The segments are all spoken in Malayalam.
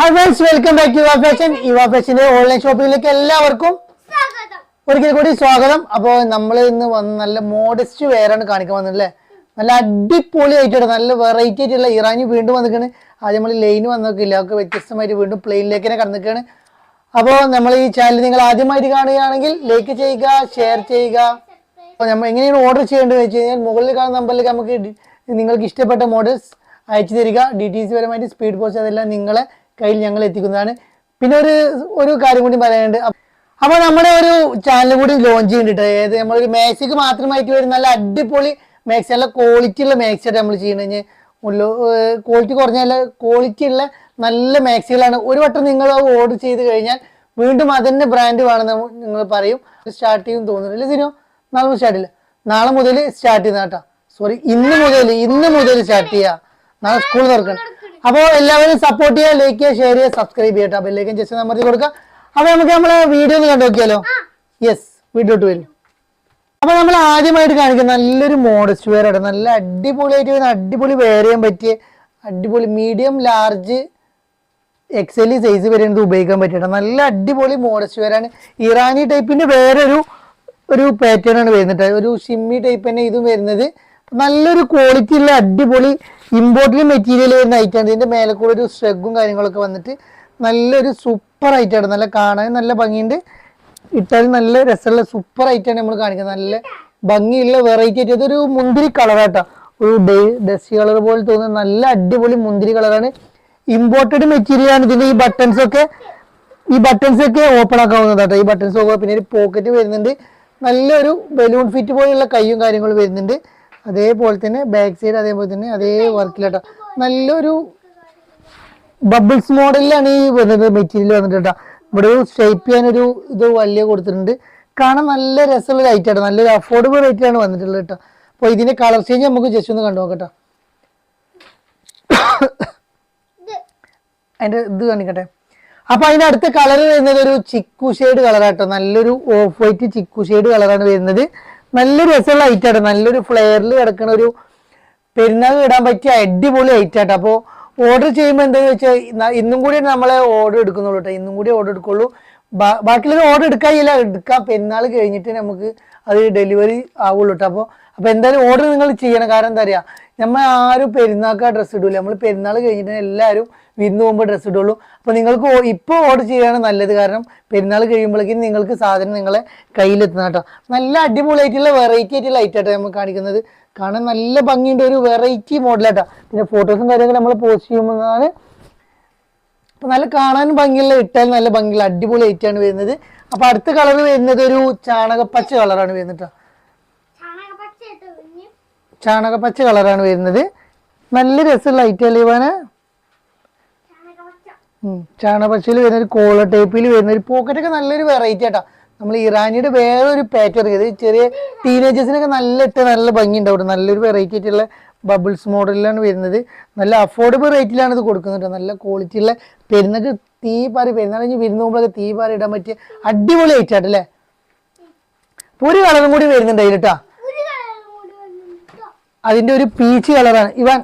Hi friends welcome back to Yuva fashion Yuva ഫാഷന്റെ online ഷോപ്പിംഗിലേക്ക് എല്ലാവർക്കും ഒരിക്കൽ കൂടി സ്വാഗതം. അപ്പോൾ നമ്മൾ ഇന്ന് വന്ന് നല്ല മോഡസ്റ്റ് വെയറാണ് കാണിക്കാൻ വന്നല്ലേ നല്ല അടിപൊളി ആയിട്ടാണ് നല്ല വെറൈറ്റി ആയിട്ടുള്ള ഇറാനി വീണ്ടും വന്നിക്കാണ് ആദ്യം നമ്മൾ ലൈൻ വന്നോക്കില്ല ഒക്കെ വ്യത്യസ്തമായിട്ട് വീണ്ടും പ്ലെയിനിലേക്ക് തന്നെ കടന്നിരിക്കുകയാണ് അപ്പോൾ നമ്മൾ ഈ ചാനൽ നിങ്ങൾ ആദ്യമായിട്ട് കാണുകയാണെങ്കിൽ ലൈക്ക് ചെയ്യുക ഷെയർ ചെയ്യുക. അപ്പോൾ നമ്മൾ എങ്ങനെയാണ് ഓർഡർ ചെയ്യേണ്ടത് വെച്ച് കഴിഞ്ഞാൽ മുകളിൽ കാണുന്ന നമ്പറിലേക്ക് നമുക്ക് നിങ്ങൾക്ക് ഇഷ്ടപ്പെട്ട മോഡൽസ് അയച്ചു തരിക. ഡി ടി സി പരമായിട്ട് സ്പീഡ് പോസ്റ്റ് അതെല്ലാം നിങ്ങളെ കയ്യിൽ ഞങ്ങൾ എത്തിക്കുന്നതാണ്. പിന്നെ ഒരു ഒരു കാര്യം കൂടി പറയാനുണ്ട്. അപ്പോൾ നമ്മുടെ ഒരു ചാനൽ കൂടി ലോഞ്ച് ചെയ്തിട്ട് ഏത് നമ്മളൊരു മാക്സിക്ക് മാത്രമായിട്ട് വരുന്ന നല്ല അടിപൊളി മാക്സി നല്ല ക്വാളിറ്റി ഉള്ള മാക്സി ആയിട്ട് നമ്മൾ ചെയ്യുന്നത് ക്വാളിറ്റി കുറഞ്ഞ ക്വാളിറ്റി ഉള്ള നല്ല മാക്സികളാണ് ഒരു വട്ടം നിങ്ങൾ ഓർഡർ ചെയ്ത് കഴിഞ്ഞാൽ വീണ്ടും അതന്നെ ബ്രാൻഡ് വേണമെന്ന് നിങ്ങൾ പറയും. സ്റ്റാർട്ട് ചെയ്യും തോന്നുന്നില്ല. സിനോ നാളെ മുതൽ സ്റ്റാർട്ട് ഇല്ല നാളെ മുതൽ സ്റ്റാർട്ട് ചെയ്യുന്ന കേട്ടോ. സോറി ഇന്ന് മുതൽ ഇന്ന് മുതൽ സ്റ്റാർട്ട് ചെയ്യുക നാളെ സ്കൂൾ തുറക്കണം. അപ്പോൾ എല്ലാവരും സപ്പോർട്ട് ചെയ്യുക ലൈക്ക് ചെയ്യുക ഷെയർ ചെയ്യുക സബ്സ്ക്രൈബ് ചെയ്യട്ടെ അപ്പോൾ ലൈക്കും ജസ്റ്റ് നമ്പർ കൊടുക്കുക. അപ്പോൾ നമുക്ക് നമ്മളെ വീഡിയോ ഒന്ന് കണ്ടു നോക്കിയാലോ? യെസ് വീഡിയോട്ട് വരും. അപ്പൊ നമ്മൾ ആദ്യമായിട്ട് കാണിക്കുന്ന നല്ലൊരു മോഡസ്റ്റ് വെയർ ആണ് നല്ല അടിപൊളിയായിട്ട് വരുന്ന അടിപൊളി വെയർ ചെയ്യാൻ പറ്റിയ അടിപൊളി മീഡിയം ലാർജ് എക്സൽ സൈസ് വരെ ഉണ്ട് ഉപയോഗിക്കാൻ പറ്റിയിട്ട് നല്ല അടിപൊളി മോഡസ്റ്റ് വെയർ ആണ്. ഇറാനി ടൈപ്പിന്റെ വേറൊരു ഒരു പാറ്റേൺ ആണ് വരുന്നത് ഒരു ഷിമ്മി ടൈപ്പ് തന്നെ ഇതും വരുന്നത്. നല്ലൊരു ക്വാളിറ്റി ഉള്ള അടിപൊളി ഇമ്പോർട്ടന്റ് മെറ്റീരിയൽ വരുന്ന ഐറ്റമാണ് ഇതിന്റെ മേലെ കൂടെ ഒരു സ്ട്രഗും കാര്യങ്ങളൊക്കെ വന്നിട്ട് നല്ലൊരു സൂപ്പർ ഐറ്റാണ് നല്ല കാണാൻ നല്ല ഭംഗിയുണ്ട്. ഇട്ടാൽ നല്ല രസമുള്ള സൂപ്പർ ഐറ്റാണ് നമ്മൾ കാണിക്കുന്നത്. നല്ല ഭംഗിയുള്ള വെറൈറ്റി ആയിട്ട്. ഇതൊരു മുന്തിരി കളറാട്ടോ ഒരു ഡസ്റ്റ് കളർ പോലെ തോന്നുന്ന നല്ല അടിപൊളി മുന്തിരി കളറാണ് ഇമ്പോർട്ടഡ് മെറ്റീരിയൽ ആണ് ഇതിന്റെ ഈ ബട്ടൺസ് ഒക്കെ. ഈ ബട്ടൺസ് ഒക്കെ ഓപ്പൺ ആക്കാവുന്നതാട്ടോ ഈ ബട്ടൺസ് ഓപ്പൺ പിന്നെ ഒരു പോക്കറ്റ് വരുന്നുണ്ട്. നല്ലൊരു ബലൂൺ ഫിറ്റ് പോലെയുള്ള കൈയും കാര്യങ്ങളും വരുന്നുണ്ട്. അതേപോലെ തന്നെ ബാക്ക് സൈഡ് അതേപോലെ തന്നെ അതേ വർക്കിലാട്ടോ നല്ലൊരു ബബിൾസ് മോഡലിലാണ് ഈ വരുന്നത് മെറ്റീരിയൽ വന്നിട്ട് കേട്ടോ ഇവിടെ ഒരു ഷേപ്പ് ചെയ്യാനൊരു ഇത് വലിയ കൊടുത്തിട്ടുണ്ട്. കാണാൻ നല്ല രസമുള്ള റേറ്റ് ആണ്. നല്ലൊരു അഫോർഡബിൾ റേറ്റിലാണ് വന്നിട്ടുള്ളത് കേട്ടോ അപ്പോൾ ഇതിന്റെ കളർ ചേഞ്ച് നമുക്ക് ജസ്റ്റ് ഒന്ന് കണ്ടു നോക്കട്ടോ അതിന്റെ ഇത് കാണിക്കട്ടെ. അപ്പൊ അതിന്റെ അടുത്ത കളർ വരുന്നത് ഒരു ചിക്കു ഷെയ്ഡ് കളറാട്ടോ നല്ലൊരു ഓഫ് വൈറ്റ് ചിക്കു ഷെയ്ഡ് കളറാണ് വരുന്നത്. നല്ലൊരു രസമുള്ള ഐറ്റാട്ടോ നല്ലൊരു ഫ്ലെയറിൽ കിടക്കുന്ന ഒരു പെരുന്നാൾ ഇടാൻ പറ്റിയ അടിപൊളി ഐറ്റാട്ടോ അപ്പോൾ ഓർഡർ ചെയ്യുമ്പോൾ എന്താണെന്ന് വെച്ചാൽ ഇന്ന- കൂടി നമ്മളെ ഓർഡർ എടുക്കുന്നുള്ളൂ കേട്ടോ ഇന്നും കൂടി ഓർഡർ എടുക്കുള്ളൂ. ബാക്കിയുള്ളത് ഓർഡർ എടുക്കാൻ എടുക്കാനില്ല എടുക്കാം പെരുന്നാൾ കഴിഞ്ഞിട്ട് നമുക്ക് അത് ഡെലിവറി ആവുള്ളൂ കേട്ടോ അപ്പോൾ അപ്പോൾ എന്തായാലും ഓർഡർ നിങ്ങൾ ചെയ്യണം. കാരണം എന്താ പറയുക നമ്മൾ ആരും പെരുന്നാൾക്ക് ഡ്രസ്സ് ഇടൂല. നമ്മൾ പെരുന്നാൾ കഴിഞ്ഞിട്ട് എല്ലാവരും വിരുന്ന് പോകുമ്പോൾ ഡ്രസ്സ് ഇടുള്ളൂ. അപ്പോൾ നിങ്ങൾക്ക് ഇപ്പോൾ ഓർഡർ ചെയ്യാണ് നല്ലത്. കാരണം പെരുന്നാൾ കഴിയുമ്പോഴേക്കും നിങ്ങൾക്ക് സാധനം നിങ്ങളെ കയ്യിലെത്തുന്ന കേട്ടോ. നല്ല അടിപൊളിയായിട്ടുള്ള വെറൈറ്റി ആയിട്ടുള്ള ഐറ്റാട്ടോ നമ്മൾ കാണിക്കുന്നത്. കാണാൻ നല്ല ഭംഗിയുണ്ട് ഒരു വെറൈറ്റി മോഡലാട്ടോ പിന്നെ ഫോട്ടോസും കാര്യങ്ങളും നമ്മൾ പോസ്റ്റ് ചെയ്യുമ്പോഴാണ്. അപ്പൊ നല്ല കാണാനും ഭംഗിയുള്ള ഇട്ടാൽ നല്ല ഭംഗിയുള്ള അടിപൊളി ഐറ്റാണ് വരുന്നത്. അപ്പൊ അടുത്ത കളർ വരുന്നത് ഒരു ചാണകപ്പച്ച കളറാണ് വരുന്നത് ട്ടോ. ചാണകപ്പച്ച പച്ച കളറാണ് വരുന്നത്. നല്ല രസമുള്ള ഐറ്റല്ലേ ഇവാന? ചാണക ചാണകപ്പച്ചയിൽ വരുന്ന ഒരു കോളർ ടൈപ്പിൽ വരുന്ന ഒരു പോക്കറ്റൊക്കെ നല്ലൊരു വെറൈറ്റി ആട്ടാ. നമ്മൾ ഇറാനിയുടെ വേറൊരു പാറ്റേൺ ഇത് ചെറിയ ടീനേജേഴ്സിനൊക്കെ നല്ല ഇട്ട് നല്ല ഭംഗി ഉണ്ടാവും നല്ലൊരു വെറൈറ്റി ആയിട്ടുള്ള ബബിൾസ് മോഡലിലാണ് വരുന്നത്. നല്ല അഫോർഡബിൾ റേറ്റിലാണ് ഇത് കൊടുക്കുന്നത്. നല്ല ക്വാളിറ്റി ഉള്ള പെരുന്നക്ക് തീ പാറി പെരുന്നാൾ കഴിഞ്ഞ് വിരുന്ന് പോകുമ്പോഴൊക്കെ തീ പാറി ഇടാൻ പറ്റിയ അടിപൊളി ഐറ്റാട്ടല്ലേ ഒരു കളറും കൂടി വരുന്നുണ്ട് അതിലിട്ടാ. അതിന്റെ ഒരു പീച്ച് കളറാണ് ഇവൻ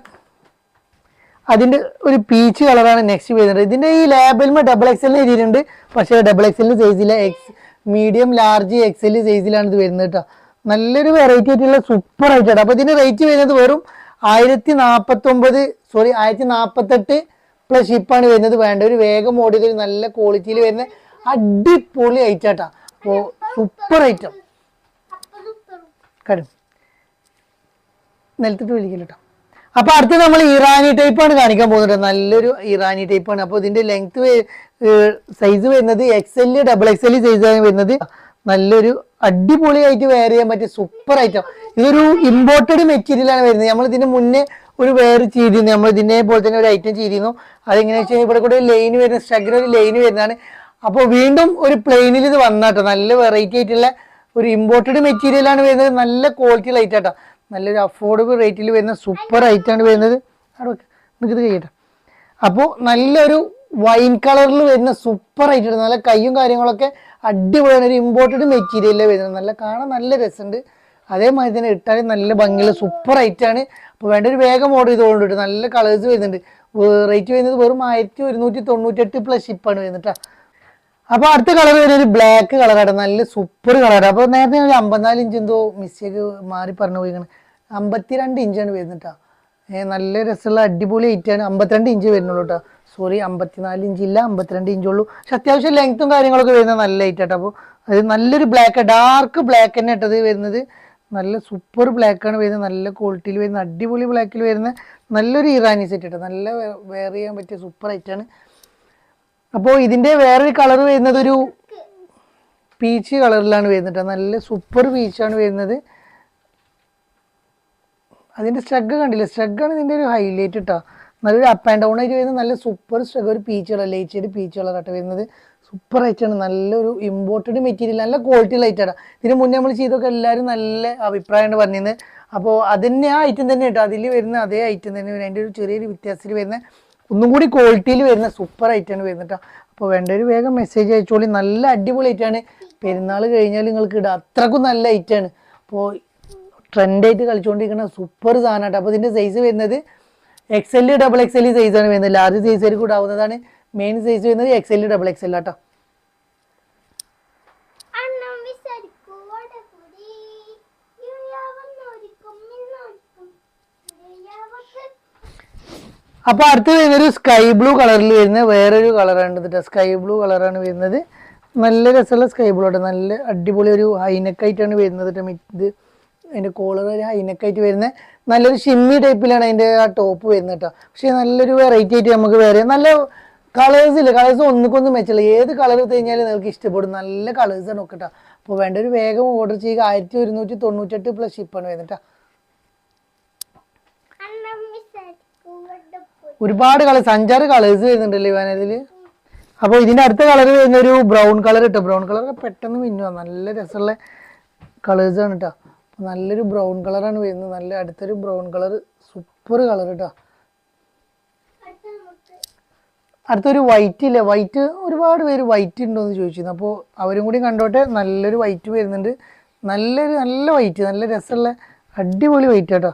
അതിന്റെ ഒരു പീച്ച് കളറാണ് നെക്സ്റ്റ് വരുന്നത്. ഇതിന്റെ ഈ ലേബലിന് ഡബിൾ എക്സൽ എഴുതിയിട്ടുണ്ട്. പക്ഷേ ഡബിൾ എക്സലിന് സൈസില്ല എക്സ് മീഡിയം ലാർജ് എക്സൽ സൈസിലാണ് ഇത് വരുന്നത് കേട്ടോ നല്ലൊരു വെറൈറ്റി ആയിട്ടുള്ള സൂപ്പർ ആയിട്ടാണ് അപ്പോൾ ഇതിന്റെ റേറ്റ് വരുന്നത് വെറും ആയിരത്തി നാൽപ്പത്തി ഒമ്പത് സോറി ആയിരത്തി നാൽപ്പത്തെട്ട് പ്ലസ് ഷിപ്പാണ് വരുന്നത്. വേണ്ട ഒരു വേഗം ഓടിയത് നല്ല ക്വാളിറ്റിയിൽ വരുന്ന അടിപൊളി ഐറ്റാട്ടാ അപ്പോൾ സൂപ്പർ ഐറ്റം കടും നിലത്തിട്ട് വിളിക്കില്ല കേട്ടോ അപ്പൊ അടുത്ത് നമ്മൾ ഇറാനി ടൈപ്പ് ആണ് കാണിക്കാൻ പോകുന്നത് നല്ലൊരു ഇറാനി ടൈപ്പ് ആണ്. അപ്പൊ ഇതിന്റെ ലെങ്ത് സൈസ് വരുന്നത് X L double X L സൈസാണ് വരുന്നത്. നല്ലൊരു അടിപൊളിയായിട്ട് വെയർ ചെയ്യാൻ പറ്റിയ സൂപ്പർ ഐറ്റം ഇതൊരു ഇമ്പോർട്ടഡ് മെറ്റീരിയൽ ആണ് വരുന്നത്. നമ്മൾ ഇതിന് മുന്നേ ഒരു വേറെ ചെയ്തിരുന്നു. നമ്മൾ ഇതിനെ പോലെ തന്നെ ഒരു ഐറ്റം ചെയ്തിരുന്നു. അതെങ്ങനെയാ വെച്ചാൽ ഇവിടെ കൂടെ ലൈൻ വരുന്ന സ്ട്രഗിൽ ഒരു ലൈൻ വരുന്നതാണ്. അപ്പോൾ വീണ്ടും ഒരു പ്ലെയിനിൽ ഇത് വന്നാട്ടോ നല്ല വെറൈറ്റി ആയിട്ടുള്ള ഒരു ഇമ്പോർട്ടഡ് മെറ്റീരിയൽ ആണ് വരുന്നത്. നല്ല ക്വാളിറ്റി ലൈറ്റ് ആട്ടോ. നല്ലൊരു അഫോർഡബിൾ റേറ്റിൽ വരുന്ന സൂപ്പർ ഐറ്റം ആണ് വരുന്നത്. അവിടെ. നിനക്കിത് കഴിയട്ടെ. അപ്പോൾ നല്ലൊരു വൈൻ കളറിൽ വരുന്ന സൂപ്പർ ആയിട്ടുണ്ട് നല്ല കൈയും കാര്യങ്ങളൊക്കെ അടിപൊളിയാണ്. ഒരു ഇമ്പോർട്ടഡ് മെറ്റീരിയലിൽ വരുന്നത്. നല്ല കാണാൻ നല്ല രസമുണ്ട്. അതേമാതിരി തന്നെ ഇട്ടാൽ നല്ല ഭംഗിയുള്ള സൂപ്പർ ആയിട്ടാണ് അപ്പോൾ വേണ്ട ഒരു വേഗം ഓർഡർ ചെയ്തുകൊണ്ടിട്ട് നല്ല കളേഴ്സ് വരുന്നുണ്ട്. റേറ്റ് വരുന്നത് വെറും ആയിരത്തി ഒരുന്നൂറ്റി തൊണ്ണൂറ്റെട്ട് പ്ലസ് ഷിപ്പാണ് വരുന്നിട്ടാ അപ്പൊ അടുത്ത കളർ വരുന്നത് ഒരു ബ്ലാക്ക് കളറാണ് നല്ല സൂപ്പർ കളറാണ് അപ്പൊ നേരത്തെ ഒരു അമ്പത്തിനാല് ഇഞ്ച് എന്തോ മിസ്റ്റേക്ക് മാറി പറഞ്ഞു പോയിക്കണം അമ്പത്തിരണ്ട് ഇഞ്ചാണ് വരുന്നിട്ടാ നല്ല രസമുള്ള അടിപൊളി ഐറ്റാണ് അമ്പത്തിരണ്ട് ഇഞ്ച് വരുന്നുള്ളൂ കേട്ടോ സോറി അമ്പത്തിനാല് ഇഞ്ച് ഇല്ല അമ്പത്തിരണ്ട് ഇഞ്ച് ഉള്ളൂ. പക്ഷെ അത്യാവശ്യം ലെങ്ത്തും കാര്യങ്ങളൊക്കെ വരുന്ന നല്ല ഐറ്റ് ആട്ടോ. അപ്പോൾ അത് നല്ലൊരു ബ്ലാക്ക് ഡാർക്ക് ബ്ലാക്ക് തന്നെ ഇട്ടത് വരുന്നത്. നല്ല സൂപ്പർ ബ്ലാക്ക് ആണ് വരുന്നത്. നല്ല ക്വാളിറ്റിയിൽ വരുന്ന അടിപൊളി ബ്ലാക്കിൽ വരുന്ന നല്ലൊരു ഇറാനി സെറ്റ് ഇട്ടോ നല്ല വെയർ ചെയ്യാൻ പറ്റിയ സൂപ്പർ ഐറ്റാണ് അപ്പോൾ ഇതിന്റെ വേറൊരു കളർ വരുന്നത് ഒരു പീച്ച് കളറിലാണ് വരുന്നത് നല്ല സൂപ്പർ പീച്ചാണ് വരുന്നത്. അതിന്റെ സ്ട്രഗ് കണ്ടില്ലേ? സ്ട്രഗാണ് ഇതിന്റെ ഒരു ഹൈലൈറ്റ് കേട്ടോ. നല്ലൊരു അപ്പ് ആൻഡ് ഡൗൺ ആയിട്ട് വരുന്നത് നല്ല സൂപ്പർ സ്ട്രഗ് ഒരു പീച്ച് കളർ ലൈറ്റ് പീച്ച് കളറായിട്ട് വരുന്നത്. സൂപ്പർ ആയിട്ടാണ് നല്ലൊരു ഇമ്പോർട്ടഡ് മെറ്റീരിയൽ നല്ല ക്വാളിറ്റി ലൈറ്റാണ് ഇതിന് മുന്നേ നമ്മൾ ചെയ്തൊക്കെ എല്ലാവരും നല്ല അഭിപ്രായമാണ് പറഞ്ഞിരുന്നത്. അപ്പോൾ അതിന്റെ ആ ഐറ്റം തന്നെ കേട്ടോ. അതിൽ വരുന്ന അതേ ഐറ്റം തന്നെ അതിന്റെ ഒരു ചെറിയൊരു വ്യത്യാസത്തിൽ വരുന്ന ഒന്നും കൂടി ക്വാളിറ്റിയിൽ വരുന്ന സൂപ്പർ ഐറ്റം വരുന്നത് അപ്പൊ വേണ്ട ഒരു വേഗം മെസ്സേജ് അയച്ചോളി. നല്ല അടിപൊളി ആയിട്ടാണ് പെരുന്നാൾ കഴിഞ്ഞാൽ നിങ്ങൾക്ക് ഇടാം അത്രക്കും നല്ല ഐറ്റാണ് അപ്പോൾ ട്രെൻഡായിട്ട് കളിച്ചുകൊണ്ടിരിക്കുന്ന സൂപ്പർ സാധനമായിട്ട് അപ്പോൾ ഇതിന്റെ സൈസ് വരുന്നത് X L double X L സൈസാണ് വരുന്നത്. ലാർജ് സൈസ് വരെ കൂടാവുന്നതാണ്. മെയിൻ സൈസ് വരുന്നത് X L double X L ആട്ടോ അപ്പോൾ അടുത്ത് വരുന്നൊരു സ്കൈ ബ്ലൂ കളറിൽ വരുന്ന വേറൊരു കളറാണ് കേട്ടോ സ്കൈ ബ്ലൂ കളറാണ് വരുന്നത്. നല്ല രസമുള്ള സ്കൈ ബ്ലൂ ആണ് നല്ല അടിപൊളി ഒരു ഹൈനക്കായിട്ടാണ് വരുന്നത്. ഇത് അതിന്റെ കോളർ ഒരു ഹൈനക്കായിട്ട് വരുന്ന നല്ലൊരു ഷിമ്മി ടൈപ്പിലാണ് അതിന്റെ ആ ടോപ്പ് വരുന്നത് കേട്ടോ പക്ഷേ നല്ലൊരു വെറൈറ്റി ആയിട്ട് നമുക്ക് വേറെ നല്ല കളേഴ്സ് ഇല്ല. കളേഴ്സ് ഒന്നുക്കൊന്നും മെച്ചില്ല ഏത് കളർ കഴിഞ്ഞാലും നിങ്ങൾക്ക് ഇഷ്ടപ്പെടും. നല്ല കളേഴ്സാണ് ഒക്കെ കേട്ടോ അപ്പോൾ വേണ്ട ഒരു വേഗം ഓർഡർ ചെയ്യുക. ആയിരത്തി ഒരുന്നൂറ്റി തൊണ്ണൂറ്റെട്ട് പ്ലസ് ഷിപ്പാണ് വരുന്നത് കേട്ടോ ഒരുപാട് കളർ അഞ്ചാറ് കളേഴ്സ് വരുന്നുണ്ടല്ലോ ഇവാനതിൽ അപ്പോൾ ഇതിന്റെ അടുത്ത കളർ വരുന്ന ഒരു ബ്രൗൺ കളർ ഇട്ടോ? ബ്രൗൺ കളർ പെട്ടെന്ന് മിന്നുക നല്ല രസമുള്ള കളേഴ്സ് ആണ് കേട്ടോ നല്ലൊരു ബ്രൗൺ കളറാണ് വരുന്നത്. നല്ല അടുത്തൊരു ബ്രൗൺ കളർ സൂപ്പർ കളർ കേട്ടോ അടുത്തൊരു വൈറ്റ് ഇല്ല? വൈറ്റ് ഒരുപാട് പേര് വൈറ്റ് ഉണ്ടോ എന്ന് ചോദിച്ചിരുന്നു. അപ്പോൾ അവരും കൂടി കണ്ടോട്ടെ. നല്ലൊരു വൈറ്റ് വരുന്നുണ്ട്. നല്ലൊരു നല്ല വൈറ്റ് നല്ല രസമുള്ള അടിപൊളി വൈറ്റ് കേട്ടോ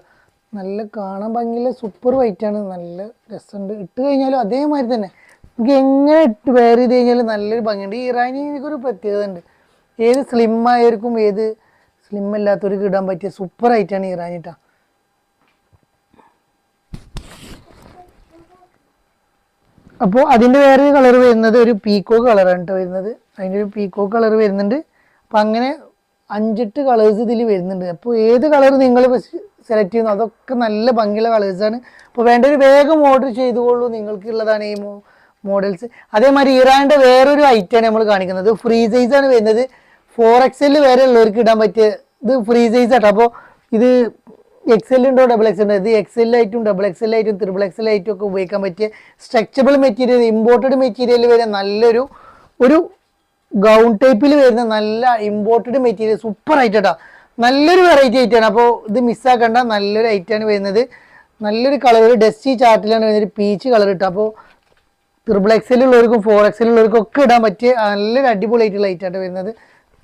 നല്ല കാണാൻ ഭംഗിയുള്ള സൂപ്പർ വൈറ്റ് ആണ്. നല്ല രസമുണ്ട്. ഇട്ട് കഴിഞ്ഞാലും അതേമാതിരി തന്നെ. നമുക്ക് എങ്ങനെ ഇട്ട് വെയർ ചെയ്ത് കഴിഞ്ഞാലും നല്ലൊരു ഭംഗിയുണ്ട്. ഈ ഇറാനിക്ക് ഒരു പ്രത്യേകത ഉണ്ട്. ഏത് സ്ലിം ആയവർക്കും ഏത് സ്ലിം അല്ലാത്തവർക്ക് ഇടാൻ പറ്റിയ സൂപ്പർ ആയിട്ടാണ് ഇറാനി ഇറാനിട്ട അപ്പോൾ അതിന്റെ വേറെ കളർ വരുന്നത് ഒരു പീക്കോ കളറാണ് കേട്ടോ വരുന്നത്. അതിന്റെ ഒരു പീക്കോ കളർ വരുന്നുണ്ട്. അപ്പം അങ്ങനെ അഞ്ചെട്ട് കളേഴ്സ് ഇതിൽ വരുന്നുണ്ട്. അപ്പോൾ ഏത് കളർ നിങ്ങൾ സെലക്ട് ചെയ്യുന്നു? അതൊക്കെ നല്ല ഭംഗിയുള്ള കളേഴ്സാണ് അപ്പോൾ വേണ്ട ഒരു വേഗം ഓർഡർ ചെയ്തുകൊള്ളൂ. നിങ്ങൾക്കുള്ളതാണ് ഈ മോഡൽസ് അതേമാതിരി ഇറാന്റെ വേറൊരു ഐറ്റമാണ് നമ്മൾ കാണിക്കുന്നത്. ഫ്രീ സൈസാണ് വരുന്നത്. ഫോർ എക്സെൽ വരെ ഉള്ളവർക്ക് ഇടാൻ പറ്റിയ ഇത് ഫ്രീ സൈസ് ആട്ടോ. അപ്പോൾ ഇത് എക്സെൽ ഉണ്ടോ? ഡബിൾ എക്സൽ ഉണ്ടോ? ഇത് എക്സെല്ലായിട്ടും ഡബിൾ എക്സെല്ലായിട്ടും ത്രിബിൾ എക്സെല്ലായിട്ടും ഒക്കെ ഉപയോഗിക്കാൻ പറ്റിയ സ്ട്രെച്ചബിൾ മെറ്റീരിയൽ ഇമ്പോർട്ടഡ് മെറ്റീരിയൽ വരെ നല്ലൊരു ഒരു ഗൗൺ ടൈപ്പിൽ വരുന്ന നല്ല ഇമ്പോർട്ടഡ് മെറ്റീരിയൽ സൂപ്പർ ആയിട്ടാ നല്ലൊരു വെറൈറ്റി ഐറ്റാണ് അപ്പോൾ ഇത് മിസ്സാക്കണ്ട നല്ലൊരു ഐറ്റാണ് വരുന്നത്. നല്ലൊരു കളർ ഡസ്റ്റി ചാർട്ടിലാണ് വരുന്നത്. പീച്ച് കളർ ഇട്ട. അപ്പോൾ ത്രിബിൾ എക്സലുള്ളവർക്കും ഫോർ എക്സലുള്ളവർക്കും ഒക്കെ ഇടാൻ പറ്റിയ നല്ലൊരു അടിപൊളി ആയിട്ടുള്ള ഐറ്റാണ് വരുന്നത്.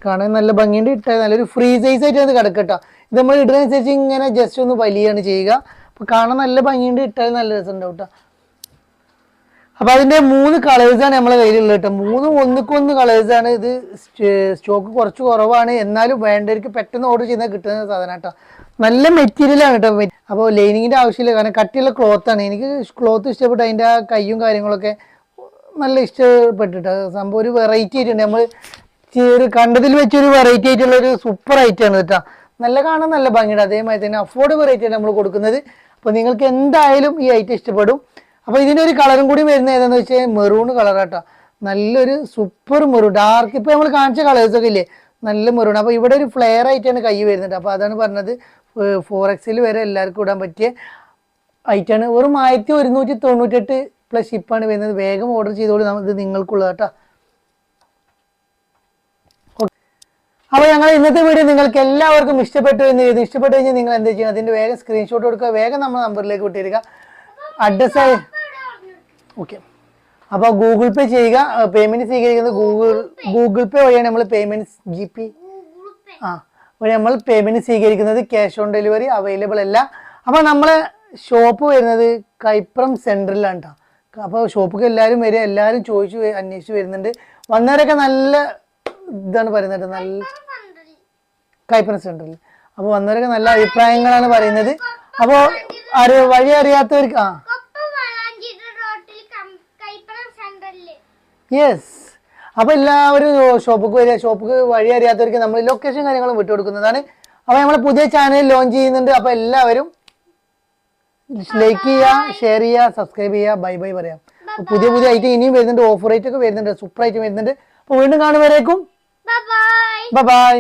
കാണാൻ നല്ല ഭംഗിയുണ്ട്. ഇട്ടാൽ നല്ലൊരു ഫ്രീ സൈസ് ആയിട്ട് അത് കിടക്കട്ടോ ഇത് നമ്മൾ ഇടുന്നതനുസരിച്ച് ഇങ്ങനെ ജസ്റ്റ് ഒന്ന് വലിയാണ് ചെയ്യുക. അപ്പോൾ കാണാൻ നല്ല ഭംഗിയുണ്ട്. ഇട്ടാൽ നല്ല രസം ഉണ്ടാവും കേട്ടോ അപ്പോൾ അതിന്റെ മൂന്ന് കളേഴ്സാണ് നമ്മളെ കയ്യിലുള്ളത് കേട്ടോ. മൂന്ന് ഒന്നുക്കൊന്ന് കളേഴ്സാണ് ഇത് സ്റ്റോക്ക് കുറച്ച് കുറവാണ്. എന്നാലും വേണ്ടവർക്ക് പെട്ടെന്ന് ഓർഡർ ചെയ്താൽ കിട്ടുന്ന സാധനം കേട്ടോ. നല്ല മെറ്റീരിയൽ ആണ് കേട്ടോ. അപ്പോൾ ലൈനിങ്ങിന്റെ ആവശ്യമില്ല. കാരണം കട്ടിയുള്ള ക്ലോത്ത് ആണ്. എനിക്ക് ക്ലോത്ത് ഇഷ്ടപ്പെട്ട. അതിന്റെ ആ കയ്യും കാര്യങ്ങളൊക്കെ നല്ല ഇഷ്ടപ്പെട്ടിട്ട്. സംഭവം ഒരു വെറൈറ്റി ആയിട്ടുണ്ട്. നമ്മൾ ഒരു കണ്ടതിൽ വെച്ചൊരു വെറൈറ്റി ആയിട്ടുള്ള ഒരു സൂപ്പർ ഐറ്റം ആണ് കേട്ടോ. നല്ല കാണാൻ നല്ല ഭംഗിയുണ്ട്. അതേമാതിരി തന്നെ അഫോർഡബിൾ റേറ്റാണ് നമ്മൾ കൊടുക്കുന്നത്. അപ്പോൾ നിങ്ങൾക്ക് എന്തായാലും ഈ ഐറ്റം ഇഷ്ടപ്പെടും. അപ്പോൾ ഇതിന്റെ ഒരു കളറും കൂടി വരുന്നത് ഏതാന്ന് വെച്ചാൽ മെറൂൺ കളറാട്ടോ നല്ലൊരു സൂപ്പർ മെറൂൺ ഡാർക്ക് ഇപ്പോൾ നമ്മൾ കാണിച്ച കളേഴ്സ് ഒക്കെ ഇല്ലേ? നല്ല മെറൂൺ അപ്പോൾ ഇവിടെ ഒരു ഫ്ലെയർ ആയിട്ടാണ് കൈ വരുന്നത്. അപ്പോൾ അതാണ് പറഞ്ഞത് ഫോർ എക്സിൽ വരെ എല്ലാവർക്കും ഇടാൻ പറ്റിയ ഐറ്റാണ് വെറും ആയിരത്തി ഒരുന്നൂറ്റി തൊണ്ണൂറ്റെട്ട് പ്ലസ് ഷിപ്പാണ് വരുന്നത്. വേഗം ഓർഡർ ചെയ്തോളൂ. ഇത് നിങ്ങൾക്കുള്ളത് കേട്ടോ. അപ്പോൾ ഞങ്ങൾ ഇന്നത്തെ വീഡിയോ നിങ്ങൾക്ക് എല്ലാവർക്കും ഇഷ്ടപ്പെട്ടു എന്ന് ചെയ്തു ഇഷ്ടപ്പെട്ടു കഴിഞ്ഞാൽ നിങ്ങൾ എന്ത് ചെയ്യണം അതിന്റെ വേഗം സ്ക്രീൻഷോട്ട് കൊടുക്കുക. വേഗം നമ്മുടെ നമ്പറിലേക്ക് വിട്ടിരിക്കുക അഡ്രസ്സായി ഓക്കെ അപ്പോൾ ഗൂഗിൾ പേ ചെയ്യുക പേയ്മെന്റ് സ്വീകരിക്കുന്നത് ഗൂഗിൾ ഗൂഗിൾ പേ വഴിയാണ് നമ്മൾ പേയ്മെന്റ് ജി പി ആ വഴി നമ്മൾ പേയ്മെന്റ് സ്വീകരിക്കുന്നത് ക്യാഷ് ഓൺ ഡെലിവറി അവൈലബിൾ അല്ല. അപ്പോൾ നമ്മൾ ഷോപ്പ് വരുന്നത് കൈപ്രം സെൻട്രലാണ് കേട്ടോ അപ്പോൾ ഷോപ്പൊക്കെ എല്ലാവരും വരിക എല്ലാവരും ചോദിച്ചു അന്വേഷിച്ച് വരുന്നുണ്ട്. വന്നവരൊക്കെ നല്ല ഇതാണ് പറയുന്നത് നല്ല കൈപ്രം സെന്ററിൽ അപ്പോൾ വന്നവരൊക്കെ നല്ല അഭിപ്രായങ്ങളാണ് പറയുന്നത്. അപ്പോൾ ആര് വഴി അറിയാത്തവർക്ക് ആ. യെസ് അപ്പോൾ എല്ലാവരും ഷോപ്പിക്ക് വരിക ഷോപ്പിക്ക് വഴി അറിയാത്തവർക്ക് നമ്മൾ ലൊക്കേഷൻ കാര്യങ്ങളും വിട്ടു കൊടുക്കുന്നതാണ്. അപ്പോൾ നമ്മൾ പുതിയ ചാനൽ ലോഞ്ച് ചെയ്യുന്നുണ്ട്. അപ്പോൾ എല്ലാവരും ലൈക്ക് ചെയ്യുക ഷെയർ ചെയ്യുക സബ്സ്ക്രൈബ് ചെയ്യുക. ബൈ ബൈ പറയാം പുതിയ പുതിയ ഐറ്റം ഇനിയും വരുന്നുണ്ട്. ഓഫർ റേറ്റ് ഒക്കെ വരുന്നുണ്ട്. സൂപ്പർ ഐറ്റം വരുന്നുണ്ട്. അപ്പോൾ വീണ്ടും കാണുമ്പോഴേക്കും ബൈ ബൈ